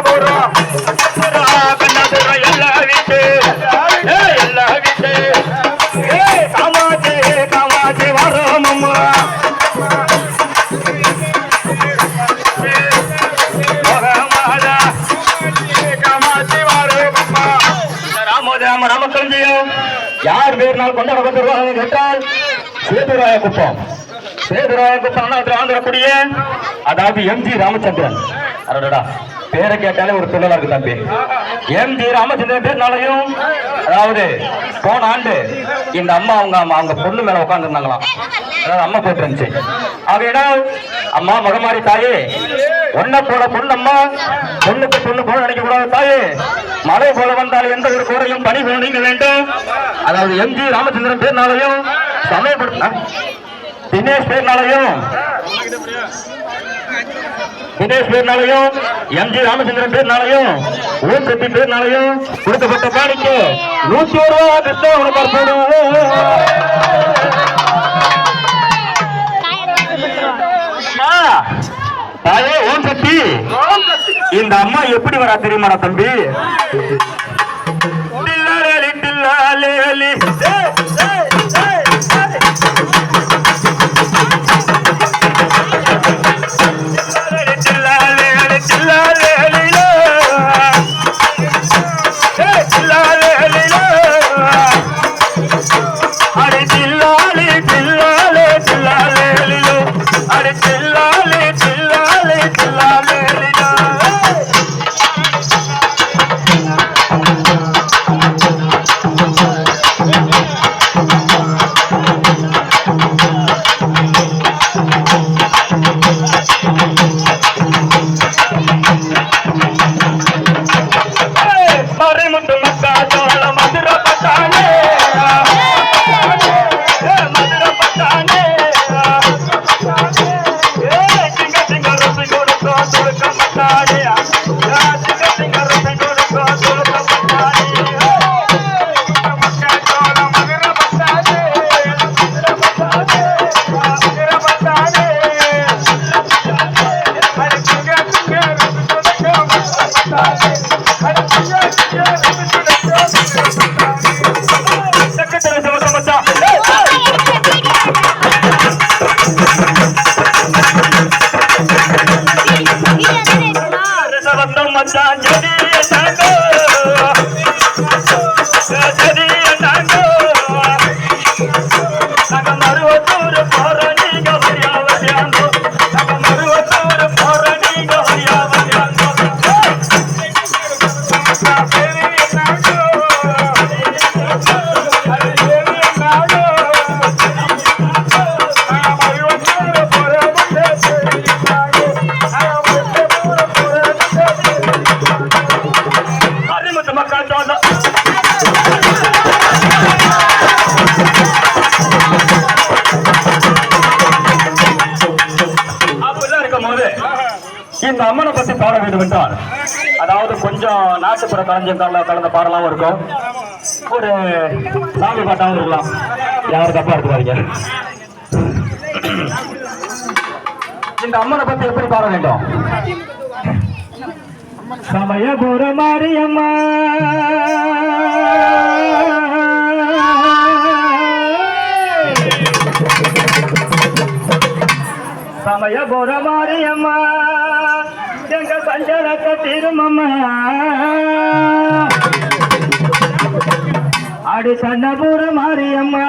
கண்ணபுரம் கண்ணபுரம் எல்லா வீட்டு எல்லா வீட்டு காமாட்சி காமாட்சி வரோம் அம்மா. மகமாதா காமாட்சி வரோம் அம்மா. கேட்டால் சேதுராய குப்பம். சேதுராய குப்பம் அதாவது எம்ஜி ராமச்சந்திரன். அரடா பேரை கேட்டாலே ஒரு துள்ளலா இருக்கு தம்பி. எம்ஜி ராமச்சந்திரன் பேர்னாலையும் அதாவது போன ஆண்டு இந்த அம்மா அவங்க அம்மா அவங்க பொண்ணு மேல உட்காந்துருந்தாங்களாம் அதாவது அம்மா போட்டு இருந்துச்சு. ஆகையினால் அம்மா மகமாரி தாயே ஒன்ன போல பொண்ணம்மா பொண்ணுக்கு பொண்ணு போல நினைக்க கூடாது தாயே. மழை போல வந்தால் எந்த ஒரு குறையும் பணி நீங்க வேண்டும். அதாவது எம் ஜி ராமச்சந்திரன் பேர்னாலையும் சமயப்படுத்த தினேஷ் பேர்னாலையும் தினேஷ் பேர்னாலையும் எம்ஜி ராமச்சந்திரன் பேர்னாலையும் ஊர் செட்டி பேர்னாலையும் கொடுக்கப்பட்ட காணிக்கு நூத்தி ஒரு ரூபா கிருஷ்ணா உனக்கு தாயே ஓம் சக்தி இந்த அம்மா எப்படி வரா தெரியுமாடா தம்பி? டில்லாலேலி, டில்லாலேலி. மச்சான் ஜதி இந்த அம்மனை பத்தி பாட வேண்டும் என்றால் அதாவது கொஞ்சம் நாட்டுப்புற கலைஞர்கள் கலந்த பாடலாம் இருக்கும். ஒரு சாமி பாட்டாவும் இருக்கலாம். யாரும் தப்பா எடுத்துக்காதீங்க. இந்த அம்மனை பத்தி எப்படி பாட வேண்டும்? சமயபுர மாரியம்மா. சமயபுர மாரியம்மா. எங்க சஞ்சலக்க திருமம்மா. அடி சன்னபுர மாரியம்மா.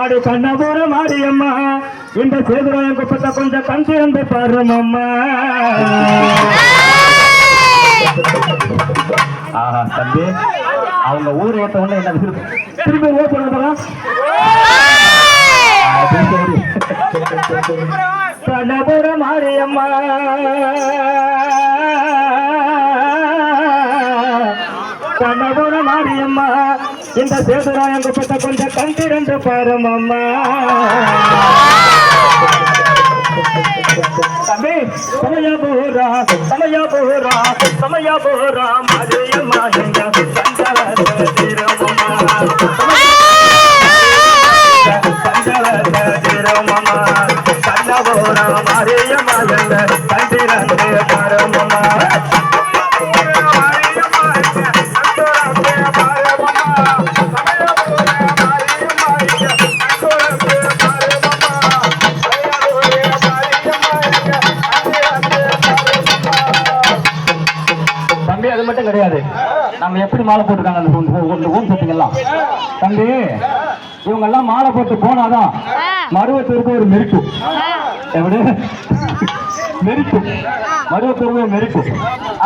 அடு சன்னபுர மாரியம்மா. இந்த சேதுராயம் குப்பத்தை கொஞ்சம் கண் என்று பாருமம்மா. ஆஹா தம்பி அவங்க ஊர் ஏத்த உடனே என்ன திருப்பி ஓப்பன் பண்ணலாம் பிரணபுர மாரியம்மா. பிரணபுர மாரியம்மா இந்த சேதுராயம் குப்பத்தை கொஞ்சம் கண் பாருமம்மா தம்பி சமயபுரா சமயபுரா சமயபுரா மாரியம்மா எங்க மட்டும் கிடையாது. நம்ம எப்படி மாலை போட்டுருக்காங்க? அந்த ஊன் சத்திங்கெல்லாம் தம்பி இவங்க எல்லாம் மாலை போட்டு போனாதான் மருவத்தூருக்கு ஒரு மெரிட்டு எப்படி மெரிப்பு மருவத்தூருக்கு மெரிப்பு மெரிட்டு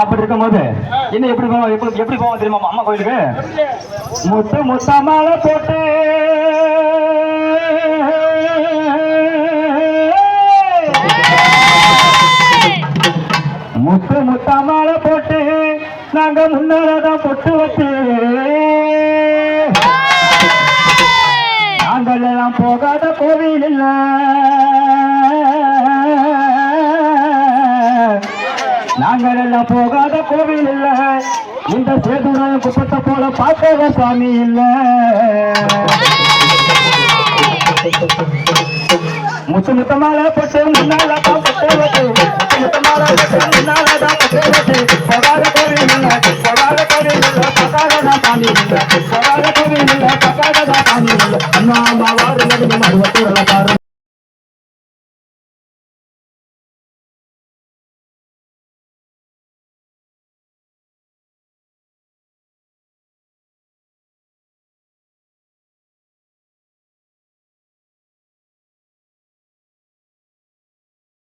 அப்படி இருக்கும்போது இன்னும் எப்படி போவோம்? எப்படி எப்படி போவோம் தெரியுமா அம்மா கோயிலுக்கு? முத்து முத்தா மாலை போட்டு. முத்து முத்தா மாலை போட்டு நாங்க முன்னாலதான் பொட்டு வச்சு. நாங்கள் எல்லாம் போகாத கோவில் இல்லை. நாங்கள் எல்லாம் போகாத கோவில் இல்ல. இந்த சேதுநாயன் குப்பத்தை போல பார்க்காத சாமி இல்ல. முத்து முத்த மாலை போட்டு முன்னால தான் பட்டு முத்து முத்த மாலை போட்டு முன்னால தான் பட்டு போகாத கோவில்